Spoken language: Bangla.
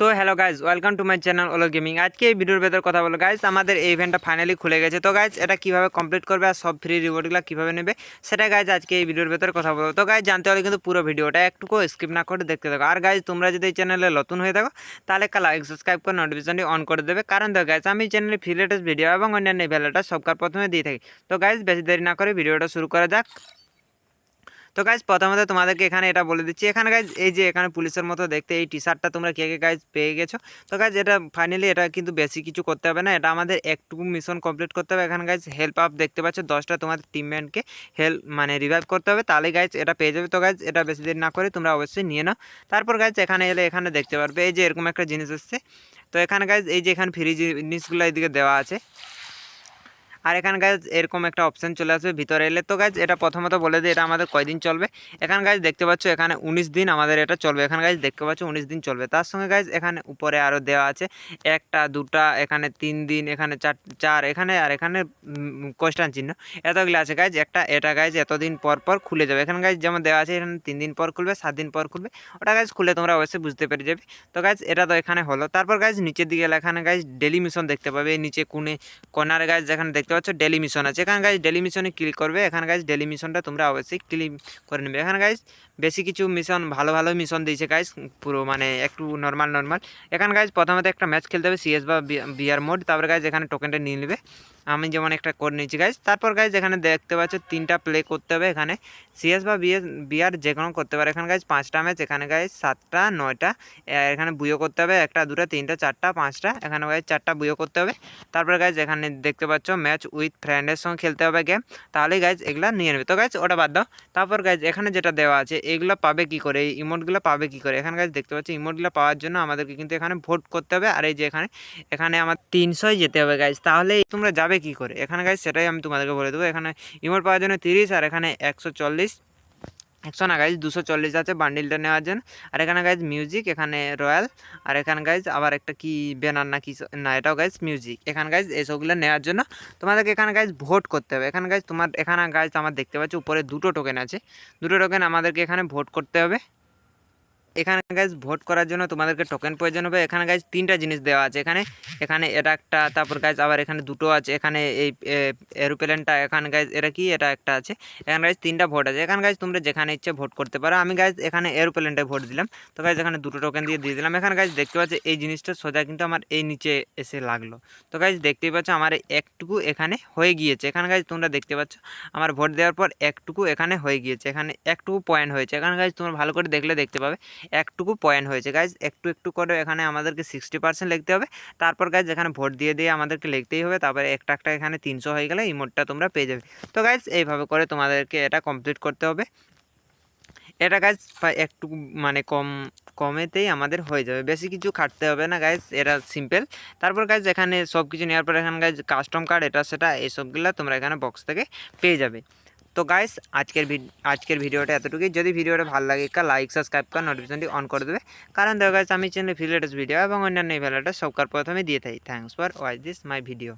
তো hello guys welcome to my channel ওলো gaming আজকে এই ভিডিওর ভেতর কথা বলো গাইজ আমাদের এই ইভেন্টটা ফাইনালি খুলে গেছে। তো গাইজ এটা কীভাবে কমপ্লিট করবে আর সব ফ্রি রিওয়ার্ডগুলো কীভাবে নেবে, সেটা গাইজ আজকে এই ভিডিওর ভেতর কথা বলব। তো গাইজ জানতে হলে কিন্তু পুরো ভিডিওটা একটুকু স্কিপ না করে দেখতে থাকো। আর গাইজ তোমরা যদি এই চ্যানেলে নতুন হয়ে থাকো, তাহলে লাইক সাবস্ক্রাইব করে নোটিফিকেশনটি অন করে দেবে। কারণ দেখো গাইজ আমি চ্যানেলে ফ্রি লেটেস্ট ভিডিও এবং অন্যান্য ভ্যালুটা সবকার প্রথমে দিয়ে থাকি। তো গাইজ বেশি দেরি না করে ভিডিওটা শুরু করা যাক। তো গাইজ প্রথমত তোমাদেরকে এখানে এটা বলে দিচ্ছি। এখানে গাইজ এই যে এখানে পুলিশের মতো দেখতে, এই টি শার্টটা তোমরা কে কে গাইজ পেয়ে গেছো? তো গাইজ এটা ফাইনালি এটা কিন্তু বেশি কিছু করতে হবে না। এটা আমাদের একটুকু মিশন কমপ্লিট করতে হবে। এখানে গাইজ হেল্প আপ দেখতে পাচ্ছ, দশটা তোমাদের টিমমেটকে হেল্প মানে রিভাইভ করতে হবে। তাহলে গাইজ এটা পেয়ে যাবে। তো গাইজ এটা বেশি দেরি না করে তোমরা অবশ্যই নিয়ে নাও। তারপর গাইজ এখানে এলে এখানে দেখতে পারবে। এই যে এরকম একটা জিনিস এসছে। তো এখানে গাইজ এই যে এখানে ফ্রি জিনিসগুলো এদিকে দেওয়া আছে। আর এখানে গাছ এরকম একটা অপশান চলে আসবে, ভিতরে এলে তো গাছ এটা প্রথমত বলে দিই এটা আমাদের কয়দিন চলবে? এখানে গাছ দেখতে পাচ্ছ এখানে উনিশ দিন আমাদের এটা চলবে। এখানে গাছ দেখতে পাচ্ছ উনিশ দিন চলবে। তার সঙ্গে গাছ এখানে উপরে আরও দেওয়া আছে, একটা, দুটা, এখানে তিন দিন, এখানে চার চার, এখানে আর এখানে কোয়েশ্চান চিহ্ন। এতগুলো আছে গাছ একটা, এটা গাছ এতদিন পর পর খুলে যাবে। এখানে গাছ যেমন দেওয়া আছে, এখানে তিন দিন পর খুলবে, সাত দিন পর খুলবে, ওটা গাছ খুলে তোমরা অবশ্যই বুঝতে পেরে যাবে। তো গাছ এটা তো এখানে হলো। তারপর গাছ নিচের দিকে এখানে গাছ ডেলি মিশন দেখতে পাবে, নিচে কোণে কর্নার গাছ যেখানে দেখতে পাচ্ছ ডেলি মিশন আছে। এখানে গাইজ ডেলি মিশনে ক্লিক করবে। এখানে গাইজ ডেলি মিশনটা তোমরা অবশ্যই ক্লিক করে নেবে। এখানে গাইজ বেশি কিছু মিশন ভালো ভালো মিশন দিয়েছে গাইজ পুরো মানে একটু নর্মাল নর্মাল এখানে গাইজ প্রথমত একটা ম্যাচ খেলতে হবে সিএস বা বিয়ার মোড তারপরে গাইজ এখানে টোকেনটা নিয়ে নেবে। আমি যেমন একটা করে নিয়েছি গাইজ তারপর গাইজ এখানে দেখতে পাচ্ছ, তিনটা প্লে করতে হবে এখানে। সিএস বা বিএস বিআর যে কোনো করতে পারে। এখানে গাইজ পাঁচটা ম্যাচ এখানে গাইজ সাতটা, নয়টা এখানে বুয়ো করতে হবে। একটা, দুটা, তিনটা, চারটা, পাঁচটা, এখানে গাইজ চারটা বুয়ো করতে হবে। তারপরে গাইজ এখানে দেখতে পাচ্ছ ম্যাচ উইথ ফ্রেন্ডের সঙ্গে খেলতে হবে গেম তাহলে গাইজ এগুলো নিয়ে নেবে। তো গাইজ ওটা বাদ দাও। তারপর গাইজ এখানে যেটা দেওয়া আছে, এগুলো পাবে কি করে? এই ইমোটগুলো পাবে কি করে? এখানে গাইজ দেখতে পাচ্ছি ইমোটগুলো পাওয়ার জন্য আমাদেরকে কিন্তু এখানে ভোট করতে হবে। আর এই যে এখানে এখানে আমার তিনশোই যেতে হবে গাইজ তাহলে তোমরা যাবে কি করে? এখানে গাইজ সেটাই আমি তোমাদেরকে বলে দেবো। এখানে ইমোট পাওয়ার জন্য তিরিশ, আর এখানে একশো চল্লিশ। একশো না গাইজ দুশো চল্লিশ আছে বান্ডিলটা নেওয়ার জন্য। আর এখানে গাইজ মিউজিক এখানে রয়্যাল আর এখানে গাইজ আবার একটা কি ব্যানার না কি না, এটাও গাইজ মিউজিক এখানে গাইজ এসবগুলো নেওয়ার জন্য তোমাদেরকে এখানে গাইজ ভোট করতে হবে। এখানে গাইজ তোমার, এখানে গাইজ আমার দেখতে পাচ্ছি উপরে দুটো টোকেন আছে। দুটো টোকেন আমাদেরকে এখানে ভোট করতে হবে। এখানে গাইজ ভোট করার জন্য তোমাদেরকে টোকেন প্রয়োজন হবে। এখানে গাইজ তিনটা জিনিস দেওয়া আছে। এখানে এখানে এটা একটা, তারপর গাইজ আবার এখানে দুটো আছে। এখানে এই এরোপ্লেনটা এখানে গাইজ এটা কি? এটা একটা আছে। এখানে গাইজ তিনটা ভোট আছে। এখানে গাইজ তোমরা যেখানে ইচ্ছে ভোট করতে পারো। আমি গাইজ এখানে এরোপ্লেনটায় ভোট দিলাম। তো গাইজ এখানে দুটো টোকেন দিয়ে দিয়ে দিলাম। এখানে গাইজ দেখতে পাচ্ছি এই জিনিসটা সোজা কিন্তু আমার এই নিচে এসে লাগল। তো গাইজ দেখতেই পাচ্ছ আমার একটুকু এখানে হয়ে গিয়েছে। এখানে গাইজ তোমরা দেখতে পাচ্ছ আমার ভোট দেওয়ার পর একটুকু এখানে হয়ে গিয়েছে। এখানে একটুকু পয়েন্ট হয়েছে। এখানে গাইজ তোমরা ভালো করে দেখলে দেখতে পাবে। একটুকু পয়েন্ট হয়েছে। গাইজ একটু একটু করে এখানে আমাদেরকে সিক্সটি পার্সেন্ট লিখতে হবে। তারপর গাইজ এখানে ভোট দিয়ে দিয়ে আমাদেরকে লিখতেই হবে। তারপরে একটা একটা এখানে তিনশো হয়ে গেলে ইমোটটা তোমরা পেয়ে যাবে। তো গাইজ এইভাবে করে তোমাদেরকে এটা কমপ্লিট করতে হবে। এটা গাইজ একটু মানে কম, কমেতেই আমাদের হয়ে যাবে। বেশি কিছু খাটতে হবে না গাইজ এটা সিম্পল তারপর গাইজ এখানে সব কিছু নেওয়ার পর এখানে গাইজ কাস্টম কার্ড এটা, সেটা, এইসবগুলো তোমরা এখানে বক্স থেকে পেয়ে যাবে। তো গাইস আজকের আজকের ভিডিওটা এতটুকুই। যদি ভিডিওটা ভালো লাগে একটা লাইক সাবস্ক্রাইব কর নোটিফিকেশনটি অন করে দেবে। কারণ দেখো গাইস আমি চ্যানেলে ফিলেটেস ভিডিও এবং অন্যান্য ভিডিওটা সবকার প্রথমে দিয়ে থাকি। Thanks for watch this my video